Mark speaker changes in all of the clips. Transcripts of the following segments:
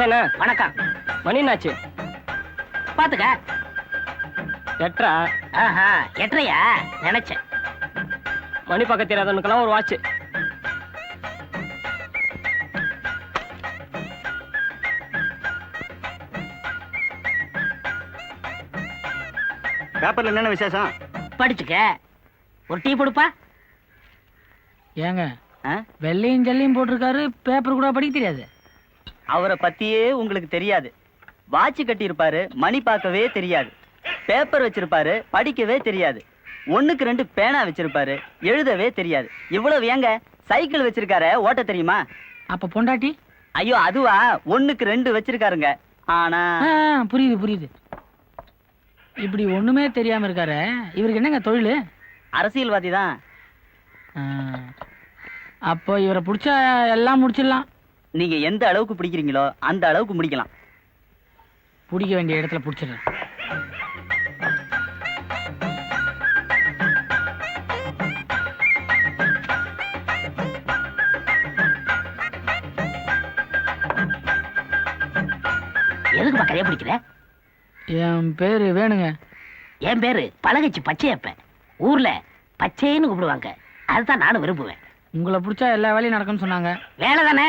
Speaker 1: மச்சான்
Speaker 2: வணக்கம்.
Speaker 1: மணி என்னாச்சு?
Speaker 2: பாத்துக்க
Speaker 1: எட்ரா
Speaker 2: ஆஹா எட்டையா நினைச்சேன்.
Speaker 1: மணி பக்கத்து தெரியாதவனுக்கெல்லாம் ஒரு வாட்ச்.
Speaker 3: பேப்பர்ல என்னென்ன விசேஷம்?
Speaker 2: படிச்சுக்க. ஒரு டீ கொடுப்பா
Speaker 4: ஏங்க? வெள்ளையும் ஜல்லையும் போட்டிருக்காரு பேப்பர் கூட படிக்க தெரியாது.
Speaker 3: அவரை பத்தியே உங்களுக்கு தெரியாது. வாட்ச் கட்டியிருப்பாரு மணி பார்க்கவே தெரியாது. பேப்பர் வச்சிருப்பாரு படிக்கவே தெரியாது. ஒண்ணுக்கு ரெண்டு பேனா வச்சிருப்பாரு எழுதவே தெரியாது. இவ்வளவு ஏங்க சைக்கிள் வச்சிருக்காரு ஓட்ட தெரியுமா?
Speaker 4: அப்ப பொண்டாட்டி?
Speaker 3: ஐயோ அதுவா? ஒண்ணுக்கு ரெண்டு வச்சிருக்காருங்க. ஆனா
Speaker 4: புரியுது புரியுது. இப்படி ஒண்ணுமே தெரியாம இருக்காரு இவருக்கு என்னங்க தொழில்?
Speaker 3: அரசியல்வாதி தான்.
Speaker 4: அப்போ இவரை பிடிச்சா எல்லாம் முடிச்சிடலாம்.
Speaker 3: நீங்க எந்த அளவுக்கு பிடிக்கிறீங்களோ அந்த அளவுக்கு முடிக்கலாம்.
Speaker 4: பிடிக்க வேண்டிய இடத்துல பிடிச்சிடுறேன்.
Speaker 2: எதுக்கு பக்கரையே பிடிக்கிற?
Speaker 4: என் பேரு வேணுங்க.
Speaker 2: என் பேரு பழகச்சி பச்சையப்ப ஊர்ல பச்சைன்னு கூப்பிடுவாங்க. அதுதான் நானும் விரும்புவேன்.
Speaker 4: உங்களை பிடிச்சா எல்லா வேலையும் நடக்கும்னு சொன்னாங்க.
Speaker 2: வேலை தானே?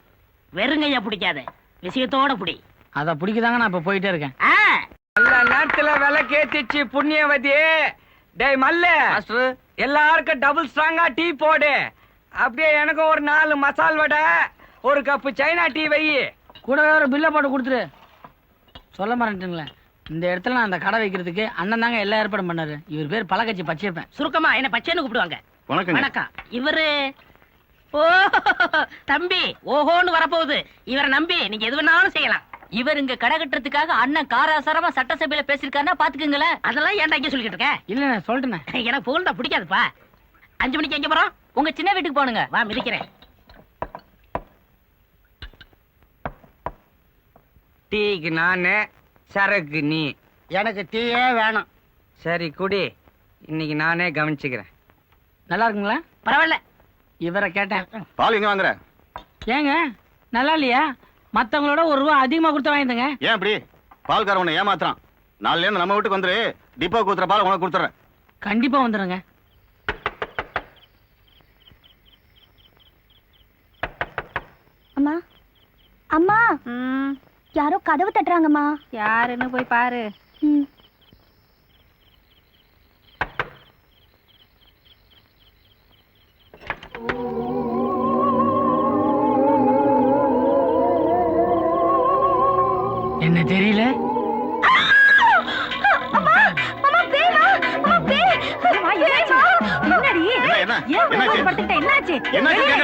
Speaker 2: வெறுங்கையா பிடிக்காத. விஷயத்தோட பிடி.
Speaker 4: அதை பிடிக்கதாங்க நான் இப்போ போயிட்டே இருக்கேன்.
Speaker 5: நல்ல நேரத்துல விலை கேத்திச்சு புண்ணியவதி. டேய் மல்லு. எல்லாருக்கும் டபுள் ஸ்ட்ராங்கா டீ போடு. அப்படியே எனக்கும் ஒரு நாலு மசால் வடை ஒரு கப்பு சைனா டீ வை.
Speaker 4: கூடவே ஒரு பில்லை போட்டு கொடுத்துரு. சொல்ல மாட்டேங்களேன் இந்த இடத்துல நான் அந்த கடை வைக்கிறதுக்கு அண்ணன் தாங்க எல்லா ஏற்பாடும் பண்ணாரு. இவர் பேர் பழக்கட்சி பச்சைப்பேன்
Speaker 2: சுருக்கமா என்ன பச்சைன்னு கூப்பிடுவாங்க.
Speaker 3: வணக்கங்க.
Speaker 2: வணக்கம். இவரு ஓ தம்பி ஓஹோன்னு வரப்போகுது. இவரை நம்பி நீங்க எது வேணாலும் செய்யலாம்.
Speaker 6: இவர் இங்க கடை கட்டுறதுக்காக அண்ணன் காராசாரமா சட்டசபையில பேசிருக்காருன்னா பாத்துக்கங்களேன்.
Speaker 2: அதெல்லாம் ஏன்டா இங்க சொல்லிக்கிட்டு இருக்க?
Speaker 4: இல்லை நான் சொல்லிட்டேனே
Speaker 2: எனக்கு புகழ்ந்தா பிடிக்காதுப்பா. அஞ்சு மணிக்கு எங்க போறோம்?
Speaker 6: உங்க சின்ன வீட்டுக்கு போனுங்க
Speaker 2: வா மிதிக்கிறேன்.
Speaker 5: டீக்கு நானு சரக்கு நீ.
Speaker 2: எனக்கு டீயே வேணும்.
Speaker 5: சரி குடி. இன்னைக்கு நானே கவனிச்சுக்கிறேன்.
Speaker 4: நல்லா இருக்குங்களா?
Speaker 2: பரவாயில்ல.
Speaker 4: இவரை கேட்டேன்.
Speaker 3: பால் எங்க வாங்குற?
Speaker 4: ஏங்க நல்லா இல்லையா? மற்றவங்களோட ஒரு ரூபா அதிகமாக கொடுத்து வாங்கிட்டுங்க
Speaker 3: ஏன் அப்படி பால்கார உன்னை ஏமாத்துறான். நாலுல இருந்து நம்ம வீட்டுக்கு வந்துரு. டிப்போ கூத்துற பால் உனக்கு கொடுத்துறேன்.
Speaker 4: கண்டிப்பாக வந்துடுங்க
Speaker 7: அம்மா அம்மா. யாரோ கதவு தட்டுறாங்கம்மா.
Speaker 8: யாருன்னு போய் பாரு.
Speaker 7: ம்.
Speaker 4: என்ன தெரியல
Speaker 8: என்னடி
Speaker 3: என்ன, என்ன?
Speaker 8: ஏன் உள்ள
Speaker 3: என்னாச்சு?
Speaker 8: படுத்துக்கிட்ட? என்னாச்சு
Speaker 3: என்னாச்சு
Speaker 8: வெளியில
Speaker 3: கேக்குறேன்ல?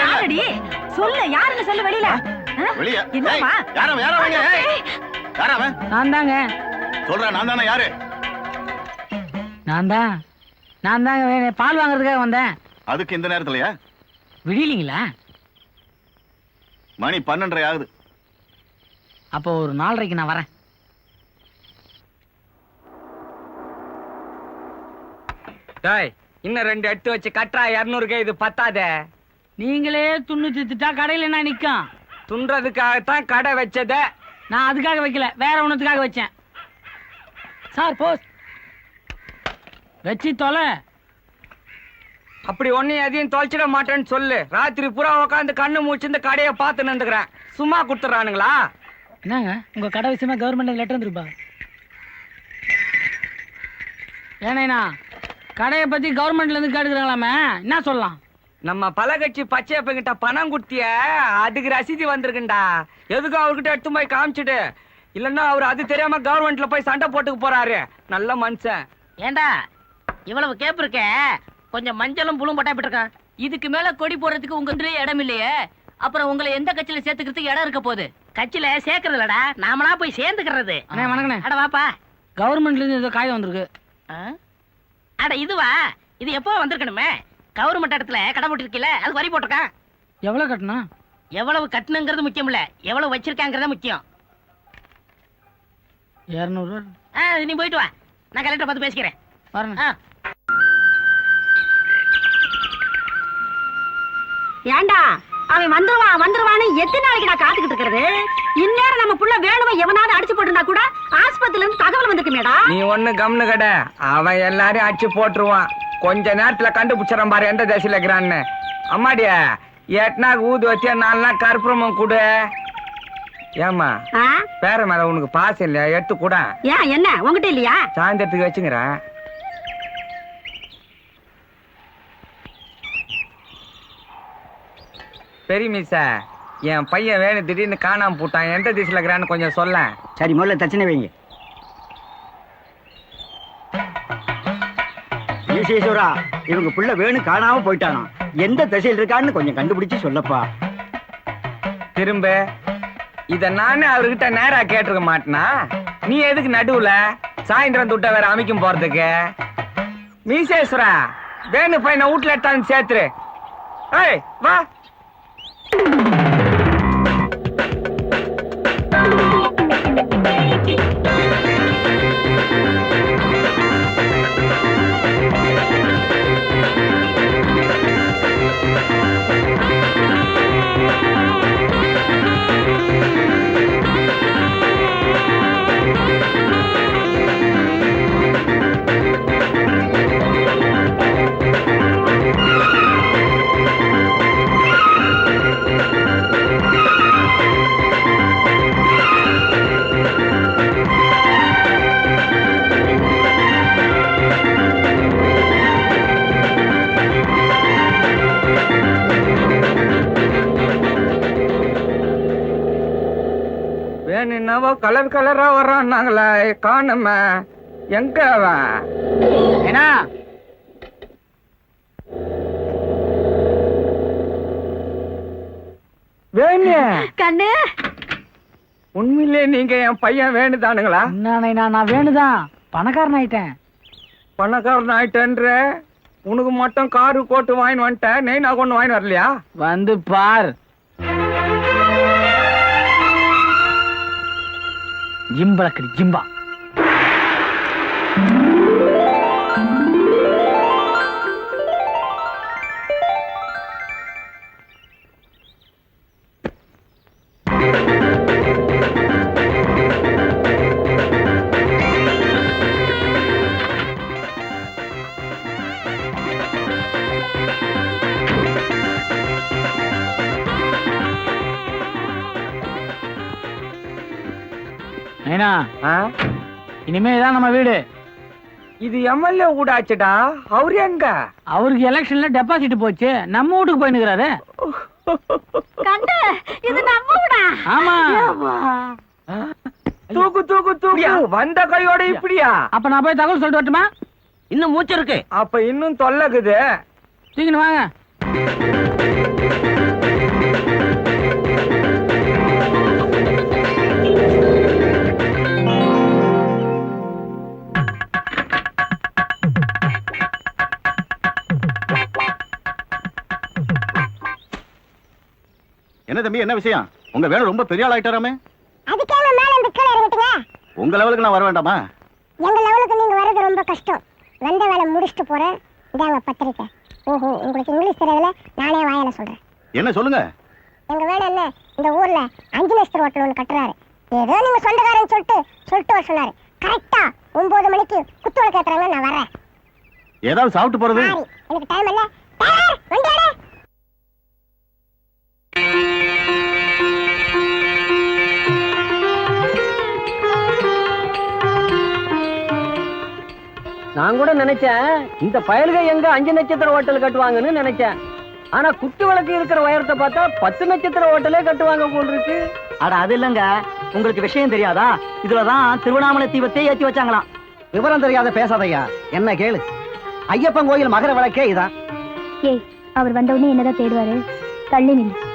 Speaker 8: யாருடி? சொல்லு யாருன்னு சொல்லு வெளியில. என்னம்மா?
Speaker 3: யாரவன் யாரவன் யாரவன்?
Speaker 4: நான் தாங்க.
Speaker 3: சொல்றேன் நான் தானே யாரு?
Speaker 4: நான் தான். நான் தாங்க பால் வாங்குறதுக்காக வந்தேன்.
Speaker 3: அதுக்கு இந்த நேரத்துலயா?
Speaker 4: விடியலீங்களா?
Speaker 3: மணி பன்னெண்டரை ஆகுது.
Speaker 4: அப்போ ஒரு நாலரைக்கு நான் வரேன்.
Speaker 5: டேய் இன்னும் ரெண்டு எடுத்து வச்சு கட்டுறா இரநூறுக்கு இது பத்தாதே.
Speaker 4: நீங்களே துண்ணு தித்துட்டா கடையில் என்ன நிற்கும்
Speaker 5: துன்றதுக்காகத்தான் கடை வச்சதே.
Speaker 4: நான் அதுக்காக வைக்கல வேற ஒன்றுத்துக்காக வச்சேன். Sir pose. வச்சு தொலை.
Speaker 5: அப்படி ஒன்னும் எதையும் தொலைச்சிட மாட்டேன்னு சொல்லு. ராத்திரி பூரா உட்காந்து கண்ணு மூச்சு இந்த கடையை பார்த்து நின்றுக்கிறேன் சும்மா கொடுத்துட்றானுங்களா?
Speaker 4: என்னங்க? உங்க கடை விஷயமா கவர்மெண்ட் லெட்டர் வந்துருப்பா ஏனேண்ணா கடையை பத்தி கவர்மெண்ட்ல இருந்து கேட்டுக்கிறாங்களாமே? என்ன சொல்லலாம்?
Speaker 5: நம்ம பலகட்சி பச்சையப்பங்கிட்ட பணம் கொடுத்திய அதுக்கு ரசீது வந்திருக்குண்டா. எதுக்கும் அவர்கிட்ட எடுத்து போய் காமிச்சிட்டு. இல்லன்னா அவர் அது தெரியாம கவர்மெண்ட்ல போய் சண்டை போட்டுக்க போறாரு. நல்ல மனுஷன்.
Speaker 2: ஏண்டா இவ்வளவு கேப் இருக்க? கொஞ்சம் மஞ்சளும் புழும் பட்டா
Speaker 6: இதுக்கு மேல கொடி போடுறதுக்கு உங்க இடம் இல்லையே. அப்புறம் உங்களை எந்த கட்சியில சேர்த்துக்கிறதுக்கு இடம் இருக்க போகுது?
Speaker 2: கட்சியில சேர்க்கறது இல்லடா நாமளா போய் சேர்ந்துக்கிறது.
Speaker 4: அண்ணே வணக்கண்ணே.
Speaker 2: அட வாப்பா.
Speaker 4: கவர்மெண்ட்ல இருந்து ஏதோ காயம் வந்திருக்கு?
Speaker 2: அட இதுவா? இது எப்போ வந்திருக்கணுமே? கவர்மெண்ட் இடத்துல கடை போட்டிருக்கீல அது வரி போட்டிருக்கான்
Speaker 4: எவ்வளவு கட்டணும்?
Speaker 2: எவ்வளவு கட்டணுங்கிறது முக்கியம் இல்ல. எவ்வளவு வச்சிருக்காங்கிறத முக்கியம்.
Speaker 4: இரநூறுவா
Speaker 2: ஆ, நீ போயிட்டு வா. நான் கலெக்டர் பார்த்து பேசிக்கிறேன்.
Speaker 4: பாருங்க
Speaker 8: ஏண்டா? அவன் வந்துருவான் வந்துருவான்னு எத்தனை நாளைக்கு நான் காத்துக்கிட்டு இருக்கிறது? இந்நேரம் நம்ம புள்ள வேணுமா எவனாவது அடிச்சு போட்டிருந்தா கூட ஆஸ்பத்திரில இருந்து தகவல் வந்திருக்குமேடா.
Speaker 5: நீ ஒண்ணு கம்னு கட. அவன் எல்லாரையும் அடிச்சு போட்டுருவான். கொஞ்ச நேரத்துல கண்டுபிடிச்சிடறான் பாரு எந்த தேசியில இருக்கிறான்னு. அம்மாடிய எட்னா ஊது வச்சு நாலு நாள் கற்பூரமும் கொடு. ஏமா
Speaker 8: ஆ?
Speaker 5: பேர மேல உனக்கு பாசம் இல்லையா? எடுத்து கூட.
Speaker 8: ஏன் என்ன? உங்ககிட்ட இல்லையா?
Speaker 5: சாயந்தரத்துக்கு வச்சுங்கிறேன் பெரிய மிஸ்ஸ. என் பையன் வேணும் திடீர்னு காணாம போட்டான். எந்த திசையில இருக்கிறான்னு கொஞ்சம் சொல்ல
Speaker 3: சரி முதல்ல தச்சனை வைங்க.
Speaker 9: ஈசேஸ்வரா இவங்க புள்ள வேணு காணாம போயிட்டானா? எந்த திசையில் இருக்கான்னு கொஞ்சம் கண்டுபிடிச்சு சொல்லப்பா.
Speaker 5: திரும்ப இத நானே அவர்கிட்ட நேரா கேட்டிருக்க மாட்டேனா? நீ எதுக்கு நடுவுல சாயந்தரம் துட்ட வேற அமைக்கும் போறதுக்கு? மீசேஸ்வரா வேணு பையனை வீட்டுல எடுத்தாந்து சேர்த்துரு. ஏய் வா. Thank you. கலர் கலரா வர்றான்னாங்களே காணுமே. எங்க அவன்?
Speaker 4: ஏன்னா?
Speaker 5: வேணு.
Speaker 8: கண்ணு.
Speaker 5: உண்மையிலே நீங்க என் பையன் வேணுதானுங்களா?
Speaker 4: என்ன நான் வேணுதான். பணக்காரன் ஆயிட்டேன்.
Speaker 5: பணக்காரன் ஆயிட்டேன்ற? உனக்கு மட்டும் காரு கோட்டு வாங்கி வந்துட்டேன். நெய் நான் கொண்டு வாங்கி வரலையா?
Speaker 4: வந்து பார். ஜிம்பளக்கடி ஜிம்பா இனிமே இதான் நம்ம வீடு.
Speaker 5: இது எம்எல்ஏ ஊடாச்சுடா. அவரு எங்க?
Speaker 4: அவருக்கு எலெக்ஷன்ல டெபாசிட் போச்சு. நம்ம வீட்டுக்கு போயினுக்கிறாரு
Speaker 8: இது நம்ம வீடா
Speaker 4: ஆமா.
Speaker 5: தூக்கு தூக்கு தூக்கு. வந்த கையோட இப்படியா?
Speaker 4: அப்ப நான் போய் தகவல் சொல்லிட்டு வரட்டுமா?
Speaker 2: இன்னும் மூச்சு இருக்கு.
Speaker 5: அப்ப இன்னும் தொல்லக்குது
Speaker 4: தூக்கின்னு வாங்க.
Speaker 9: என்ன தம்பி என்ன விஷயம்? உங்க வேணு ரொம்ப பெரிய ஆள் ஆயிட்டாராமே
Speaker 7: அதுக்கே மேல இந்த கீழே இறங்கிட்டுங்க?
Speaker 9: உங்க லெவலுக்கு நான் வர வேண்டாமா?
Speaker 7: எங்க லெவலுக்கு நீங்க வர்றது ரொம்ப கஷ்டம். வந்த வேலை முடிச்சுட்டு போறேன். இதாங்க பத்திரிக்கை. ஓஹோ உங்களுக்கு இங்கிலீஷ் தெரியல நானே வாயால சொல்றேன்.
Speaker 9: என்ன சொல்லுங்க?
Speaker 7: எங்க வேலை என்ன? இந்த ஊர்ல அஞ்சு லட்சம் ஹோட்டல் ஒன்று கட்டுறாரு. ஏதோ நீங்க சொந்தக்காரன்னு சொல்லிட்டு சொல்லிட்டு வர சொன்னாரு. கரெக்டா ஒன்பது மணிக்கு குத்து விளக்கு ஏத்துறாங்க நான் வரேன்.
Speaker 9: ஏதாவது சாப்பிட்டு போறது?
Speaker 7: எனக்கு டைம் இல்ல. வண்டி.
Speaker 1: நான் கூட நினைச்சேன் இந்த பயல்க எங்க அஞ்சு நட்சத்திர ஹோட்டல் கட்டுவாங்கன்னு நினைச்சேன். ஆனா குத்து விளக்கு இருக்கிற உயரத்தை பார்த்தா பத்து நட்சத்திர ஹோட்டலே கட்டுவாங்க போல் இருக்கு.
Speaker 3: அட அது இல்லங்க. உங்களுக்கு விஷயம் தெரியாதா? இதுலதான் திருவண்ணாமலை தீபத்தை ஏத்தி வச்சாங்களாம்.
Speaker 9: விவரம் தெரியாத பேசாதையா என்ன கேளு. ஐயப்பன் கோயில் மகர விளக்கே இதான்.
Speaker 7: ஏய் அவர் வந்த உடனே என்னதான் தேடுவாரு? தள்ளி நில்லு.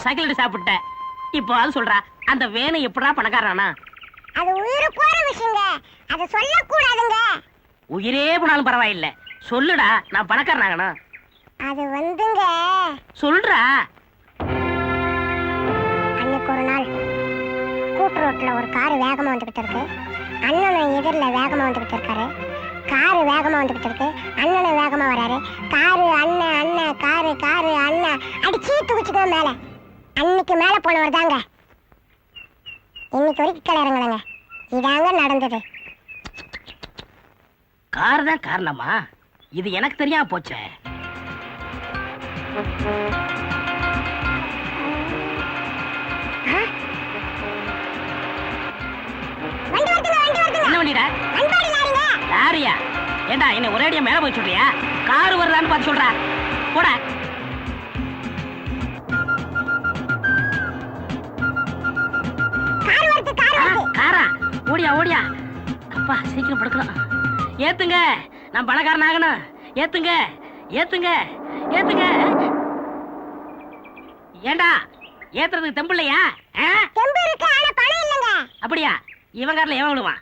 Speaker 2: நாளும் சைக்கிள் அடி சாப்பிட்ட இப்போ அது சொல்றா அந்த வேணு எப்படா பணக்காரனா?
Speaker 7: அது உயிரு போற விஷயங்க. அதை சொல்லக்கூடாதுங்க.
Speaker 2: உயிரே போனாலும் பரவாயில்ல. சொல்லுடா நான் பணக்காரனாகணும்
Speaker 7: அது வந்துங்க.
Speaker 2: சொல்றா.
Speaker 7: அன்னைக்கு ஒரு நாள் கூட்டு ரோட்ல ஒரு கார் வேகமா வந்துகிட்டு இருக்கு. அண்ணனும் எதிரில் வேகமா வந்துகிட்டு இருக்காரு. காரு வேகமா வந்துகிட்டு இருக்கு. அண்ணனும் வேகமா வராரு. காரு அண்ணன் அண்ணன் காரு காரு அண்ணன். அடிச்சு தூக்கிச்சுக்கோ மேல. அன்னைக்கு மேல போனவர் தாங்க. இன்னைக்கு வரைக்கும் கீழே இறங்கலைங்க இதாங்க நடந்தது.
Speaker 2: கார் தான் காரணமா? இது எனக்கு தெரியாம போச்சே. என்ன பண்ணிடா
Speaker 7: அன்பாடி லாரிங்க
Speaker 2: லாரியா ஏண்டா என்ன ஒரேடியா மேல போய் சொல்றியா? கார் வருதான்னு பார்த்து சொல்றா. போடா.
Speaker 7: காரா
Speaker 2: ஓடியா ஓடியா. அப்பா சீக்கிரம் படுக்கலாம். ஏத்துங்க நான் பணக்காரன் ஆகணும். ஏத்துங்க ஏத்துங்க ஏத்துங்க. ஏண்டா ஏத்துறதுக்கு தெம்பிள்ளையா ஆ?
Speaker 7: தெம்பு இருக்கு ஆனா பணம் இல்லைங்க.
Speaker 2: அப்படியா? இவன் காரில் எவன் விடுவான்?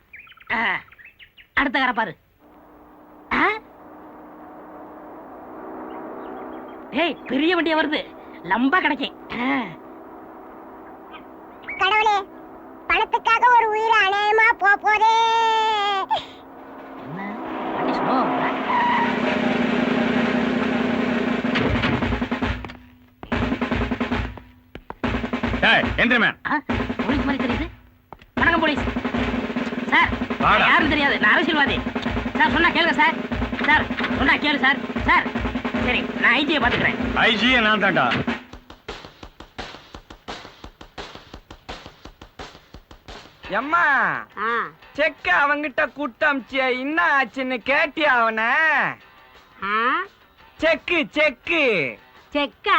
Speaker 2: அடுத்த காரை பாரு? ஏய் பெரிய வண்டியா வருது. லம்பா கிடைக்கும் ஆ.
Speaker 7: கடவுளே பணத்துக்காக ஒரு உயிர் அநியாயமா போ போதே?
Speaker 10: எந்திரமே.
Speaker 2: போலீஸ் மாதிரி தெரியுது. வணக்கம் போலீஸ். சார் யாரும் தெரியாது. நான் அரசியல்வாதி. சார் சொன்னா கேளுங்க சார். சார் சொன்னா கேளு சார். சார் சரி நான் ஐஜியை பாத்துக்கிறேன்
Speaker 10: ஐஜியே நான் தான்டா.
Speaker 5: எம்மா செக்க அவங்கிட்ட குட்டமிச்சிய என்ன ஆச்சுன்னு கேட்டியா அவன? செக்கு செக்கு.
Speaker 8: செக்கா?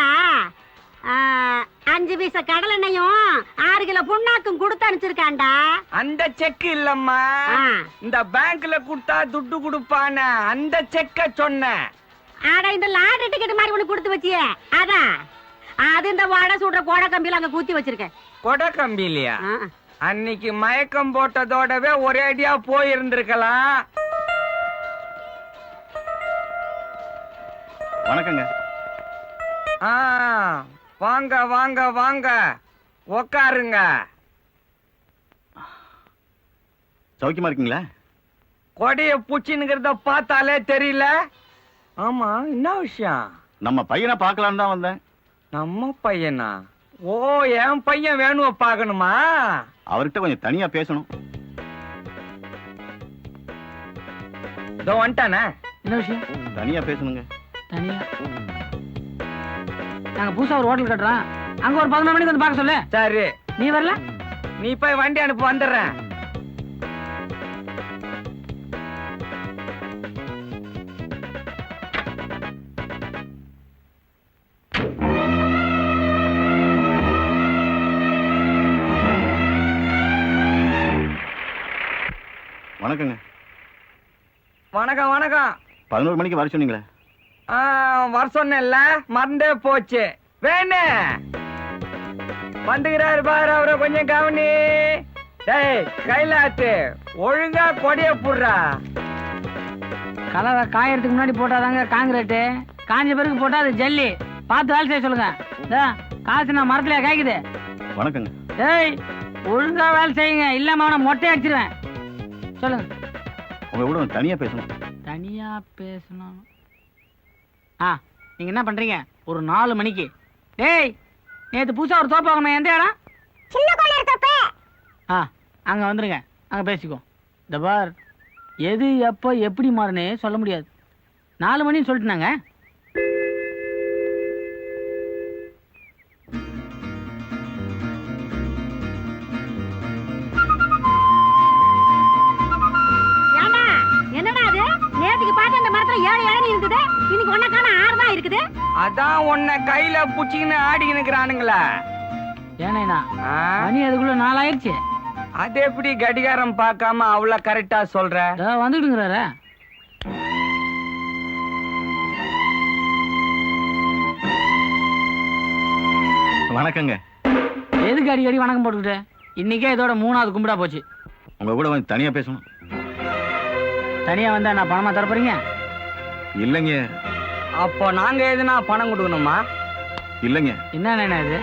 Speaker 8: அஞ்சு பீச கடல் எண்ணெயும் ஆறு கிலோ புண்ணாக்கும் கொடுத்து அனுப்பிச்சிருக்காண்டா
Speaker 5: அந்த செக்கு இல்லம்மா. இந்த பேங்க்ல கொடுத்தா துட்டு கொடுப்பான அந்த செக்க சொன்னேன்
Speaker 8: ஆடா இந்த லாட்டரி டிக்கெட் மாதிரி ஒண்ணு கொடுத்து வச்சியே. அதான் அது இந்த வடை சுடுற கோடை கம்பியில அங்க குத்தி வச்சிருக்கேன்
Speaker 5: கொடை கம்பிலியா
Speaker 8: ஆ.
Speaker 5: அன்னைக்கு மயக்கம் போட்டதோடவே ஒரே அடியா போயிருந்திருக்கலாம்.
Speaker 10: வணக்கங்க.
Speaker 5: ஆ வாங்க வாங்க வாங்க. உக்காருங்க.
Speaker 10: சௌக்கியமா இருக்கீங்களா?
Speaker 5: கொடைய பூச்சின்னுங்கிறத பார்த்தாலே தெரியல. ஆமா என்ன விஷயம்?
Speaker 10: நம்ம பையனை பார்க்கலான்னு தான் வந்தேன்.
Speaker 5: நம்ம பையனா? ஓ என் பையன் வேணுவ பார்க்கணுமா?
Speaker 10: அவர்கிட்ட கொஞ்சம் தனியா பேசணும்.
Speaker 5: இதோ வந்துட்டானே?
Speaker 4: என்ன விஷயம்?
Speaker 10: தனியா பேசணுங்க.
Speaker 4: தனியா? நாங்க புதுசா ஒரு ஹோட்டல் கட்டுறோம். அங்க ஒரு பதினொரு மணிக்கு வந்து பார்க்க சொல்லு.
Speaker 5: சரி.
Speaker 4: நீ வரல?
Speaker 5: நீ போய் வண்டி அனுப்பு வந்துடுறேன்.
Speaker 10: வணக்கங்க.
Speaker 5: வணக்கம் வணக்கம்.
Speaker 10: பதினோரு மணிக்கு வர சொன்னீங்களே.
Speaker 5: வர சொன்னேன்ல மறந்தே போச்சு. வேணு. வந்துகிறாரு பாரு அவரை கொஞ்சம் கவனி. டேய் கைலாத்து ஒழுங்கா கொடிய புடுறா.
Speaker 4: கலவை காயறதுக்கு முன்னாடி போட்டாதாங்க காங்கிரீட்டு. காஞ்ச பிறகு போட்டா அது ஜல்லி. பார்த்து வேலை செய்ய சொல்லுங்க. காசு நான் மரத்துலயா காய்க்குது.
Speaker 10: வணக்கங்க.
Speaker 4: ஏய் ஒழுங்கா வேலை செய்யுங்க. இல்லாம அவனை மொட்டை அடிச்சிருவேன். சொல்லுங்க.
Speaker 10: உங்க கூட தனியா பேசணும்.
Speaker 4: தனியா பேசணும். ஆ நீங்க என்ன பண்றீங்க? ஒரு நாலு மணிக்கு. டேய் நேத்து புதுசா ஒரு தோப்பு வாங்கணும் எந்த இடம்?
Speaker 7: சின்ன கோளர் தப்பு
Speaker 4: ஆ அங்க வந்துருங்க. அங்க பேசிக்கோ. இந்த பார் எது எப்போ எப்படி மாறுனே சொல்ல முடியாது. நாலு மணின்னு சொல்லிட்டுனாங்க.
Speaker 8: ஏழு இளநீ இருக்குது. இன்னைக்கு ஒன்ன காண ஆறு தான் இருக்குது.
Speaker 5: அதான் உன்னை கையில புடிச்சிக்கின்னு ஆடிக்கினுக்குறானுங்களா
Speaker 4: ஏனேண்ணா மணி அதுக்குள்ள நாலாயிருச்சு.
Speaker 5: அது எப்படி கடிகாரம் பார்க்காம அவ்வளவு கரெக்டா சொல்ற?
Speaker 4: வந்துடுங்கிறாரு.
Speaker 10: வணக்கங்க.
Speaker 4: எதுக்கு அடிக்கடி வணக்கம் போட்டுக்கிட்டு? இன்னைக்கே இதோட மூணாவது கும்பிடா போச்சு.
Speaker 10: உங்க கூட வந்து தனியா பேசணும்.
Speaker 4: தனியா வந்தா நான் பணமா தர போறீங்க?
Speaker 10: இல்லைங்க.
Speaker 5: அப்போ நாங்க எதுனா பணம் கொடுக்கணுமா?
Speaker 10: இல்லைங்க.
Speaker 4: என்ன என்ன இது?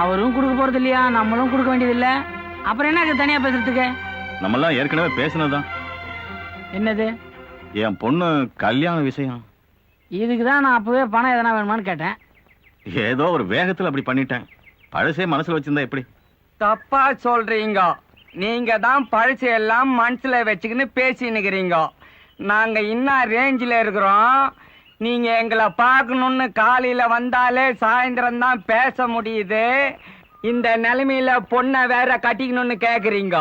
Speaker 4: அவரும் கொடுக்க போறது இல்லையா? நம்மளும் கொடுக்க வேண்டியது இல்ல அப்புறம் என்ன தனியா பேசுறதுக்கு?
Speaker 10: நம்மெல்லாம் ஏற்கனவே பேசினதுதான்
Speaker 4: என்னது?
Speaker 10: என் பொண்ணு கல்யாண விஷயம்.
Speaker 4: இதுக்கு தான் நான் அப்பவே பணம் எதனா வேணுமான்னு கேட்டேன்.
Speaker 10: ஏதோ ஒரு வேகத்துல அப்படி பண்ணிட்டேன். பழசே மனசுல வச்சிருந்தா எப்படி?
Speaker 5: தப்பா சொல்றீங்க. நீங்க தான் பழசு எல்லாம் மனசுல வச்சுக்கின்னு பேசினுக்கிறீங்க நாங்க இன்னும் ரேஞ்சில் இருக்கிறோம். நீங்க எங்களை பார்க்கணும்னு காலையில வந்தாலே சாயந்தரம் தான் பேச முடியுது. இந்த நிலைமையில பொண்ணை வேற கட்டிக்கணும்னு கேக்குறீங்க.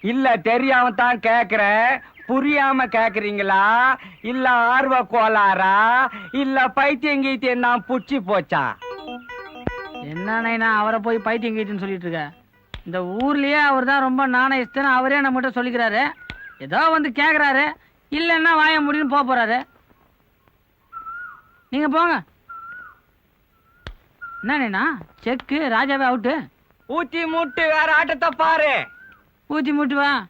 Speaker 5: இல்ல தெரியாம தான் கேக்குறேன் புரியாம கேக்குறீங்களா? இல்ல ஆர்வ கோளாறா? இல்ல பைத்தியம் கீத்தியம் தான் புடிச்சு போச்சா?
Speaker 4: என்ன அவரை போய் பைத்தியம் கீத்தின்னு சொல்லிட்டு இருக்க. இந்த ஊர்லயே அவர் தான் ரொம்ப நாணயஸ்தன் அவரே நம்மகிட்ட சொல்லிக்கிறாரு. ஏதோ வந்து கேக்குறாரு. இல்லைன்னா வாய முடியும்னு போக போறாரு நீங்க போங்க. என்ன நைனா? செக்கு ராஜாவே அவுட்டு
Speaker 5: ஊத்தி மூட்டு வேற ஆட்டத்தை பாரு.
Speaker 4: ஊத்தி மூட்டு வா.